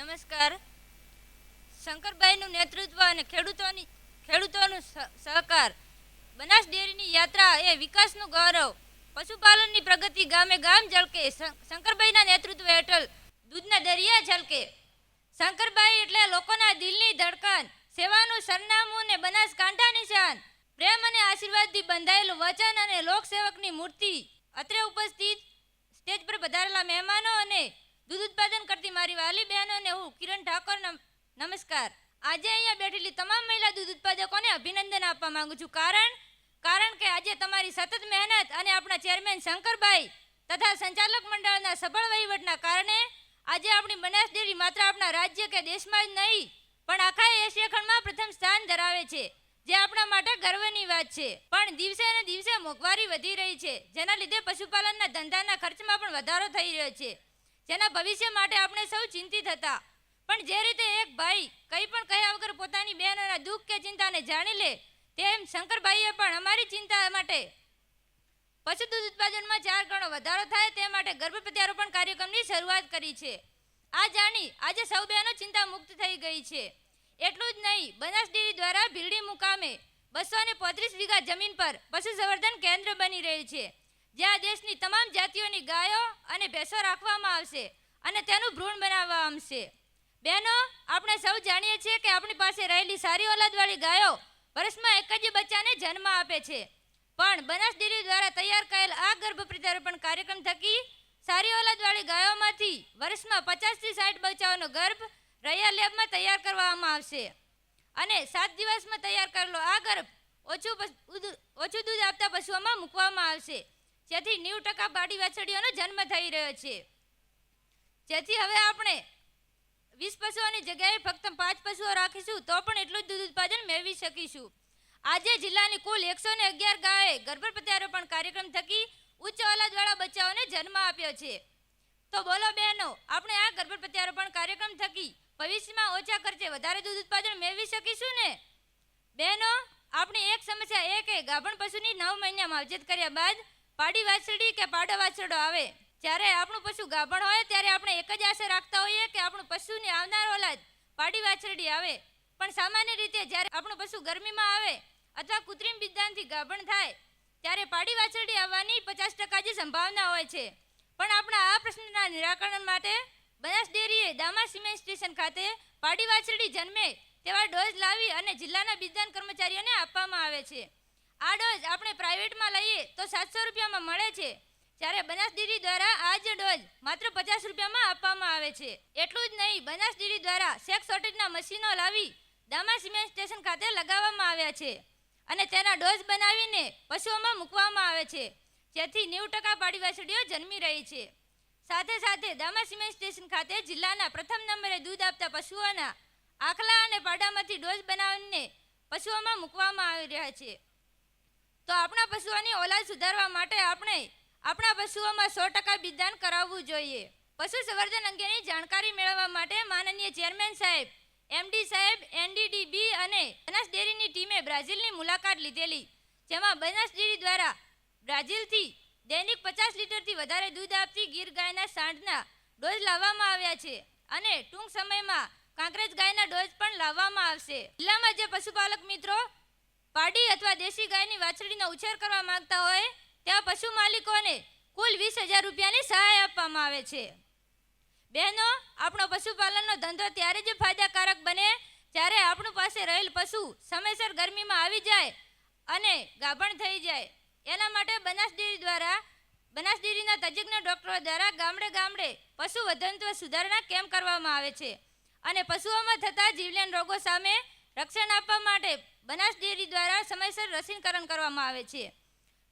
નમસ્કાર. શંકરભાઈનું નેતૃત્વ અને ખેડૂતોની ખેડૂતોનું સહ- સહકાર. બનાસ ડેરીની યાત્રા એ વિકાસનું ગૌરવ. પશુપાલનની પ્રગતિ ગામે ગામ ઝળકે શંકરભાઈના નેતૃત્વ હેઠળ દૂધના દરિયા ઝલકે. શંકરભાઈ એટલે લોકોના દિલની ધડકન, સેવાનું સરનામું ને બનાસકાંઠાની નિશાન. પ્રેમ અને આશીર્વાદથી બંધાયેલું વચન અને લોકસેવકની મૂર્તિ. અત્રે ઉપસ્થિત સ્ટેજ પર પધારેલા મહેમાનો અને દૂધ ઉત્પાદન કરતી મારી વાલી બહેનોને હું, કિરણ ઠાકોર નમસ્કાર. આજે અહીંયા બેઠેલી તમામ મહિલા દૂધ ઉત્પાદકોને અભિનંદન આપવા માંગુ છું. કારણ કારણ કે આજે તમારી સતત મહેનત અને આપણા ચેરમેન શંકરભાઈ તથા સંચાલક મંડળના સફળ વહીવટના કારણે આજે આપણી બનાસ ડેરી માત્ર આપણા રાજ્ય કે દેશમાં જ નહીં, પણ આખા એશિયા ખંડમાં પ્રથમ સ્થાન ધરાવે છે, જે આપણા માટે ગર્વની વાત છે. પણ દિવસે ને દિવસે મોંઘવારી વધી રહી છે, જેના લીધે પશુપાલનના ધંધાના ખર્ચમાં પણ વધારો થઈ રહ્યો છે. જેના ભવિષ્ય માટે આપણે સૌ ચિંતિત હતા. પણ જે રીતે એક ભાઈ કંઈ પણ કહ્યા વગર પોતાની બહેનોના દુઃખ કે ચિંતાને જાણી લે, તેમ શંકરભાઈએ પણ અમારી ચિંતા માટે પશુ દૂધ ઉત્પાદનમાં ચાર ગણો વધારો થાય તે માટે ગર્ભ પ્રત્યારોપણ કાર્યક્રમની શરૂઆત કરી છે. આ જાણી આજે સૌ બહેનો ચિંતા મુક્ત થઈ ગઈ છે. એટલું જ નહીં, બનાસ ડેરી દ્વારા ભીલડી મુકામે બસો ને પોત્રીસ વીઘા જમીન પર પશુ સંવર્ધન કેન્દ્ર બની રહ્યું છે. જ્યાં દેશની તમામ જાતિઓની ગાયો અને ભેંસો રાખવામાં આવશે અને તેનું ભ્રૂણ બનાવવામાં આવશે. બહેનો, આપણે સૌ જાણીએ છીએ કે આપણી પાસે રહેલી સારી ઓલાદવાળી ગાયો વર્ષમાં એક જ બચ્ચાને જન્મ આપે છે. પણ બનાસ ડેરી દ્વારા તૈયાર કરેલ આ ગર્ભ પ્રત્યારોપણ કાર્યક્રમ થકી સારી ઓલાદવાળી ગાયોમાંથી વર્ષમાં પચાસથી સાઠ બચ્ચાઓનો ગર્ભ રૈયા લેબમાં તૈયાર કરવામાં આવશે. અને સાત દિવસમાં તૈયાર કરેલો આ ગર્ભ ઓછું ઓછું દૂધ આપતા પશુઓમાં મૂકવામાં આવશે. જેથી નેવું ટકા બાડી વાછડીઓનો જન્મ થઈ રહ્યો છે. જેથી હવે આપણે વીસ પશુઓની જગ્યાએ ફક્ત પાંચ પશુઓ રાખીશું, તો પણ એટલું જ દૂધ ઉત્પાદન મેળવી શકીશું. આજે જિલ્લાની કુલ એકસો ને અગિયાર ગાયે ગર્ભ પ્રત્યારોપણ કાર્યક્રમ થકી ઉચ્ચ ઓલાદવાળા બચ્ચાઓને જન્મ આપ્યો છે. તો બોલો બહેનો, આપણે આ ગર્ભ પ્રત્યારોપણ કાર્યક્રમ થકી ભવિષ્યમાં ઓછા ખર્ચે વધારે દૂધ ઉત્પાદન મેળવી શકીશું ને? બહેનો, આપણી એક સમસ્યા એ કે ગાભણ પશુની નવ મહિના માવજત કર્યા બાદ પાડી વાછરડી કે પાડો વાછરડો આવે? જ્યારે આપણું પશુ ગાભણ હોય, ત્યારે આપણે એક જ આશા રાખતા હોઈએ કે આપણું પશુની આવનાર ઓલાદ પાડી વાછરડી આવે. પણ સામાન્ય રીતે જ્યારે આપણું પશુ ગરમીમાં આવે અથવા કૃત્રિમ વિધાનથી ગાભણ થાય, ત્યારે પાડી વાછરડી આવવાની પચાસ ટકા જે સંભાવના હોય છે. પણ આપણા આ પ્રશ્નના નિરાકરણ માટે બનાસ ડેરીએ દામા સિમેન્ટ સ્ટેશન ખાતે પાડી વાછરડી જન્મે તેવા ડોઝ લાવી અને જિલ્લાના બિજદાન કર્મચારીઓને આપવામાં આવે છે. આ ડોઝ આપણે પ્રાઇવેટમાં લઈએ તો સાતસો રૂપિયામાં મળે છે. જ્યારે બનાસ ડેરી દ્વારા આ જ ડોઝ માત્ર પચાસ રૂપિયામાં આપવામાં આવે છે. એટલું જ નહીં, બનાસ ડેરી દ્વારા સેક્સ શોર્ટેજના મશીનો લાવી દામા સિમેન્ટ સ્ટેશન ખાતે લગાવવામાં આવ્યા છે અને તેના ડોઝ બનાવીને પશુઓમાં મૂકવામાં આવે છે. જેથી નેવું ટકા પાડીવાસડીઓ જન્મી રહી છે. સાથે સાથે દામા સિમેન્ટ સ્ટેશન ખાતે જિલ્લાના પ્રથમ નંબરે દૂધ આપતા પશુઓના આખલા અને પાડામાંથી ડોઝ બનાવીને પશુઓમાં મૂકવામાં આવી રહ્યા છે. તો આપણા પશુઓની ઓલાદ સુધારવા માટે આપણે આપણા પશુઓમાં સો ટકા બિદાન કરાવવું જોઈએ. પશુ સંવર્ધન અંગેની જાણકારી મેળવવા માટે માનનીય ચેરમેન સાહેબ એમડી સાહેબ એનડીડીબી અને બનાસ ડેરીની ટીમે બ્રાઝિલની મુલાકાત લીધેલી, જેમાં બનાસ ડેરી દ્વારા બ્રાઝિલથી દૈનિક પચાસ લીટરથી વધારે દૂધ આપતી ગીર ગાયના સાંઢના ડોઝ લાવવામાં આવ્યા છે અને ટૂંક સમયમાં કાંકરેજ ગાયના ડોઝ પણ લાવવામાં આવશે. જિલ્લામાં જે પશુપાલક મિત્રો પાડી અથવા દેશી ગાયની વાછરડીનો ઉછેર કરવા માંગતા હોય, તેવા પશુ માલિકોને કુલ વીસ હજાર રૂપિયાની સહાય આપવામાં આવે છે. બહેનો, આપણો પશુપાલનનો ધંધો ત્યારે જ ફાયદાકારક બને જ્યારે આપણું પાસે રહેલ પશુ સમયસર ગરમીમાં આવી જાય અને ગાભણ થઈ જાય. એના માટે બનાસ દ્વારા, બનાસ ડેરીના તજજ્ઞ ડૉક્ટરો દ્વારા ગામડે ગામડે પશુ વધંત્વ સુધારણા કેમ્પ કરવામાં આવે છે? અને પશુઓમાં થતા જીવલેણ રોગો સામે રક્ષણ આપવા માટે બનાસ ડેરી દ્વારા સમયસર રસીકરણ કરવામાં આવે છે.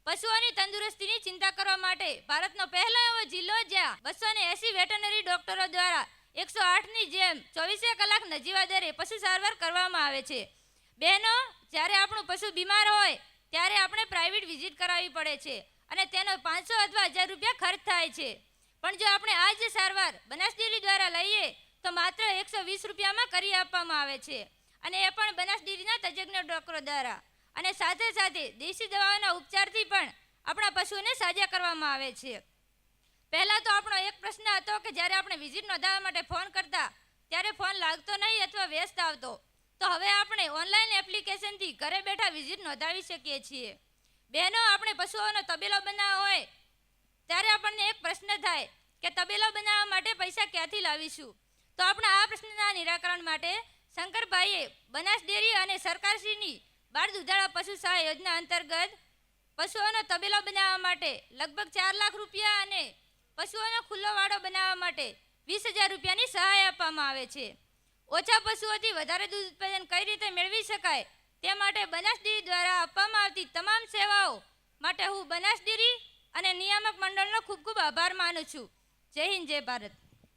પશુઓની તંદુરસ્તીની ચિંતા કરવા માટે ભારતનો પહેલો એવો જિલ્લો જ્યાં બસો ને એસી વેટરનરી ડોક્ટરો દ્વારા એકસો આઠની જેમ ચોવીસે કલાક નજીવા દરે પશુ સારવાર કરવામાં આવે છે. બહેનો, જ્યારે આપણું પશુ બીમાર હોય, ત્યારે આપણે પ્રાઇવેટ વિઝિટ કરાવવી પડે છે અને તેનો પાંચસો અથવા હજાર રૂપિયા ખર્ચ થાય છે. પણ જો આપણે આ જ સારવાર બનાસ દ્વારા લઈએ, તો માત્ર એકસો વીસ રૂપિયામાં કરી આપવામાં આવે છે. અને એ પણ બનાસ ડેરીના તજજ્ઞ ડોક્ટરો દ્વારા. અને સાથે સાથે દેશી દવાઓના ઉપચારથી પણ આપણા પશુઓને સાજા કરવામાં આવે છે. પહેલાં તો આપણો એક પ્રશ્ન હતો કે જ્યારે આપણે વિઝિટ નોંધાવવા માટે ફોન કરતા, ત્યારે ફોન લાગતો નહીં અથવા વ્યસ્ત આવતો. તો હવે આપણે ઓનલાઈન એપ્લિકેશનથી ઘરે બેઠા વિઝિટ નોંધાવી શકીએ છીએ. બહેનો, આપણે પશુઓનો તબેલો બનાવવો હોય, ત્યારે આપણને એક પ્રશ્ન થાય કે તબેલો બનાવવા માટે પૈસા ક્યાંથી લાવીશું? તો આપણે આ પ્રશ્નના નિરાકરણ માટે શંકરભાઈએ બનાસ ડેરી અને સરકારશ્રીની બાળ દુધાળા પશુ સહાય યોજના અંતર્ગત પશુઓનો તબેલો બનાવવા માટે લગભગ ચાર લાખ રૂપિયા અને પશુઓનો ખુલ્લો વાડો બનાવવા માટે વીસ હજાર રૂપિયાની સહાય આપવામાં આવે છે. ઓછા પશુઓથી વધારે દૂધ ઉત્પાદન કઈ રીતે મેળવી શકાય તે માટે બનાસ ડેરી દ્વારા આપવામાં આવતી તમામ સેવાઓ માટે હું બનાસ ડેરી અને નિયામક મંડળનો ખૂબ ખૂબ આભાર માનું છું. જય હિન્દ, જય ભારત.